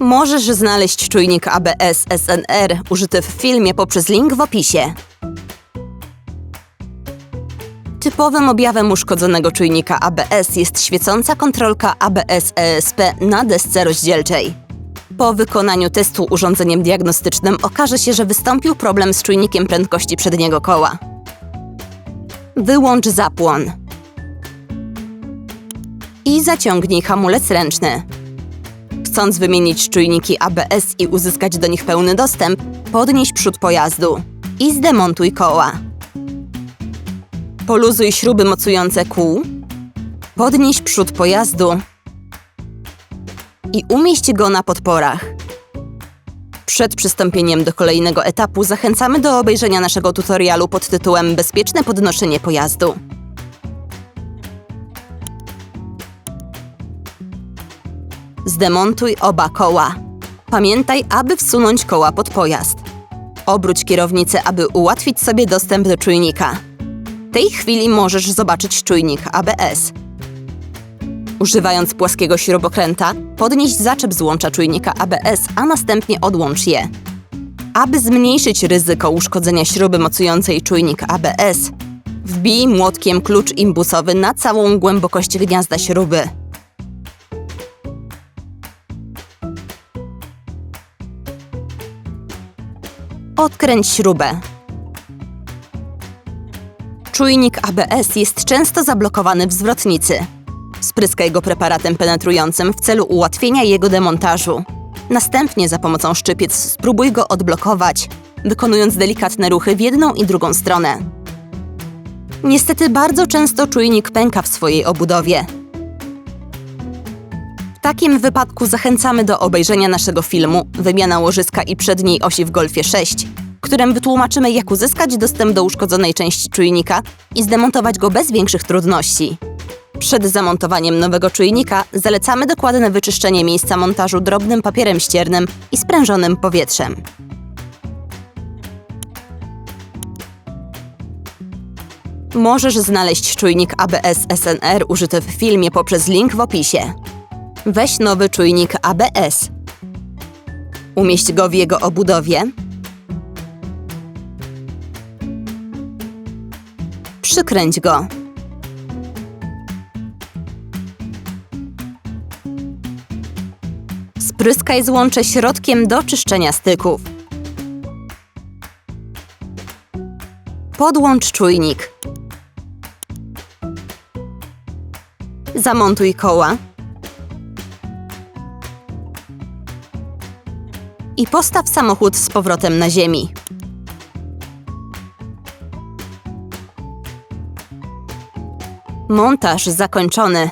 Możesz znaleźć czujnik ABS SNR użyty w filmie poprzez link w opisie. Typowym objawem uszkodzonego czujnika ABS jest świecąca kontrolka ABS-ESP na desce rozdzielczej. Po wykonaniu testu urządzeniem diagnostycznym okaże się, że wystąpił problem z czujnikiem prędkości przedniego koła. Wyłącz zapłon. I zaciągnij hamulec ręczny. Chcąc wymienić czujniki ABS i uzyskać do nich pełny dostęp, podnieś przód pojazdu i zdemontuj koła. Poluzuj śruby mocujące kół, podnieś przód pojazdu i umieść go na podporach. Przed przystąpieniem do kolejnego etapu zachęcamy do obejrzenia naszego tutorialu pod tytułem Bezpieczne podnoszenie pojazdu. Zdemontuj oba koła. Pamiętaj, aby wsunąć koła pod pojazd. Obróć kierownicę, aby ułatwić sobie dostęp do czujnika. W tej chwili możesz zobaczyć czujnik ABS. Używając płaskiego śrubokręta, podnieś zaczep złącza czujnika ABS, a następnie odłącz je. Aby zmniejszyć ryzyko uszkodzenia śruby mocującej czujnik ABS, wbij młotkiem klucz imbusowy na całą głębokość gniazda śruby. Odkręć śrubę. Czujnik ABS jest często zablokowany w zwrotnicy. Spryskaj go preparatem penetrującym w celu ułatwienia jego demontażu. Następnie za pomocą szczypiec spróbuj go odblokować, wykonując delikatne ruchy w jedną i drugą stronę. Niestety bardzo często czujnik pęka w swojej obudowie. Takim wypadku zachęcamy do obejrzenia naszego filmu Wymiana łożyska i przedniej osi w Golfie 6, w którym wytłumaczymy, jak uzyskać dostęp do uszkodzonej części czujnika i zdemontować go bez większych trudności. Przed zamontowaniem nowego czujnika zalecamy dokładne wyczyszczenie miejsca montażu drobnym papierem ściernym i sprężonym powietrzem. Możesz znaleźć czujnik ABS SNR użyty w filmie poprzez link w opisie. Weź nowy czujnik ABS. Umieść go w jego obudowie. Przykręć go. Spryskaj złącze środkiem do czyszczenia styków. Podłącz czujnik. Zamontuj koła. I postaw samochód z powrotem na ziemi. Montaż zakończony.